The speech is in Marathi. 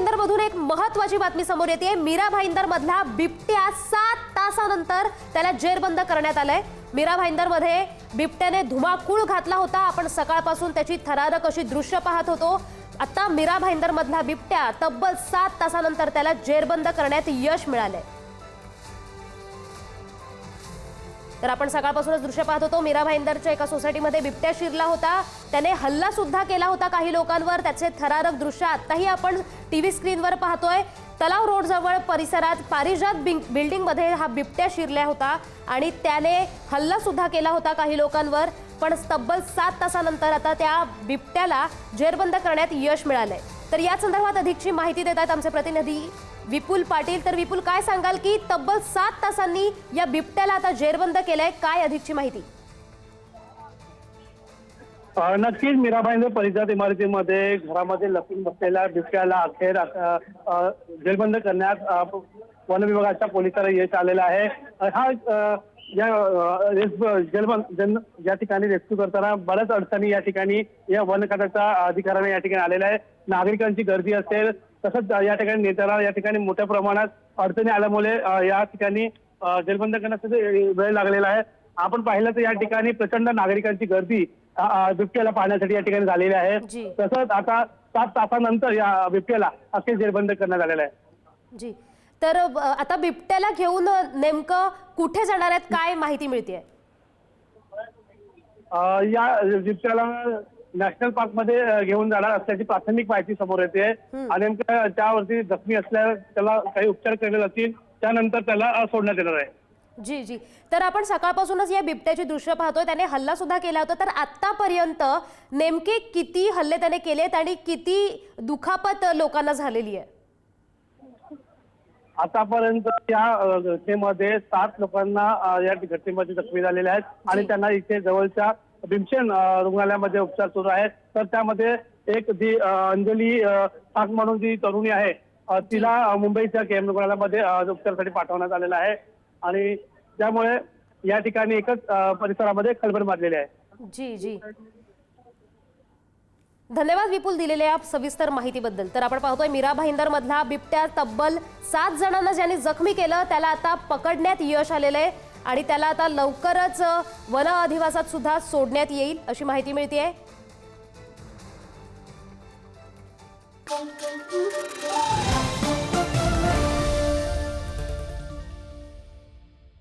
भाईंदर मधून एक महत्वाची बातमी समोर येते मीरा भाईंदर मधला बिबट्या सात तासानंतर त्याला जेरबंद करण्यात आलंय. मीरा भाईंदरमध्ये बिबट्याने धुमाकूळ घातला होता. आपण सकाळपासून त्याची थरारक अशी दृश्य पाहत होतो. आता मीरा भाईंदर मधला बिबट्या तब्बल सात तासानंतर त्याला जेरबंद करण्यात यश मिळालंय. तर आपण सकाळपासूनच दृश्य पाहत होतो. मीरा भाईंदरच्या एका सोसायटीमध्ये बिबट्या शिरला होता. त्याने हल्ला सुद्धा केला होता काही लोकांवर. त्याचे थरारक दृश्य आत्ताही आपण टी व्ही स्क्रीनवर पाहतोय. तलाव रोडजवळ परिसरात पारिजात बिं- बिल्डिंगमध्ये हा बिबट्या शिरल्या होता आणि त्याने हल्ला सुद्धा केला होता काही लोकांवर. पण तब्बल सात तासानंतर आता त्या बिबट्याला जेरबंद करण्यात यश मिळालंय. तर या संदर्भात अधिकची माहिती देत आहेत आमचे प्रतिनिधी विपुल पाटील तर विपुल काय सांगाल की तब्बल सात तासांनी या बिबट्याला आता जेरबंद केलंय. काय अधिकची माहिती? नक्कीच मीराबाईंद परिसरात इमारतीमध्ये घरामध्ये लपून बसलेल्या बिबट्याला अखेर जेरबंद करण्यात वन विभागाच्या पोलिसांना यश आलेलं आहे. हा या रेस- जन या ठिकाणी रेस्क्यू करताना बऱ्याच अडचणी या ठिकाणी या वन खात्याच्या अधिकाऱ्यांना या ठिकाणी आलेल्या आहे नागरिकांची गर्दी असेल तसंच या ठिकाणी नेत्याला या ठिकाणी मोठ्या प्रमाणात अडचणी आल्यामुळे या ठिकाणी जेलबंद करण्यासाठी वेळ लागलेला आहे. आपण पाहिलं तर या ठिकाणी प्रचंड नागरिकांची गर्दी बिबट्याला पाहण्यासाठी या ठिकाणी झालेली आहे. तसंच आता सात तासानंतर या बिबट्याला अखेर जेरबंद करण्यात आलेला आहे. जी. तर आता बिबट्याला घेऊन नेमकं कुठे जाणार आहेत काय माहिती मिळते या बिबट्याला नॅशनल पार्कमध्ये घेऊन जाणार असल्याची प्राथमिक माहिती समोर येते. आणि नेमकं त्यावरती जखमी असल्या त्याला काही उपचार केले जातील त्यानंतर त्याला सोडण्यात येणार आहे. जी जी. तर आपण सकाळपासूनच या बिबट्याची दृश्य पाहतोय. त्याने हल्ला सुद्धा केला होता. तर आतापर्यंत नेमके किती हल्ले त्याने केलेत आणि किती दुखापत लोकांना झालेली आहे? आतापर्यंत या घटनेमध्ये सात लोकांना या घटनेमध्ये जखमी झालेले आहेत. आणि. त्यांना इथे जवळच्या भीमसेन रुग्णालयामध्ये उपचार सुरू आहेत. तर त्यामध्ये एक जी अंजली पाक म्हणून जी तरुणी आहे तिला मुंबईच्या केम रुग्णालयामध्ये उपचारासाठी पाठवण्यात आलेलं आहे. आणि त्यामुळे या ठिकाणी एकच परिसरामध्ये खळबळ मारलेली आहे. जी जी. धन्यवाद विपुल दिलेल्या सविस्तर माहितीबद्दल. तर आपण पाहतोय मीरा भाईंदर मधला बिबट्या तब्बल सात जणांना ज्यांनी जखमी केलं त्याला आता पकडण्यात यश आलेलं आहे. आणि त्याला आता लवकरच वन अधिवासात सुद्धा सोडण्यात येईल अशी माहिती मिळते आहे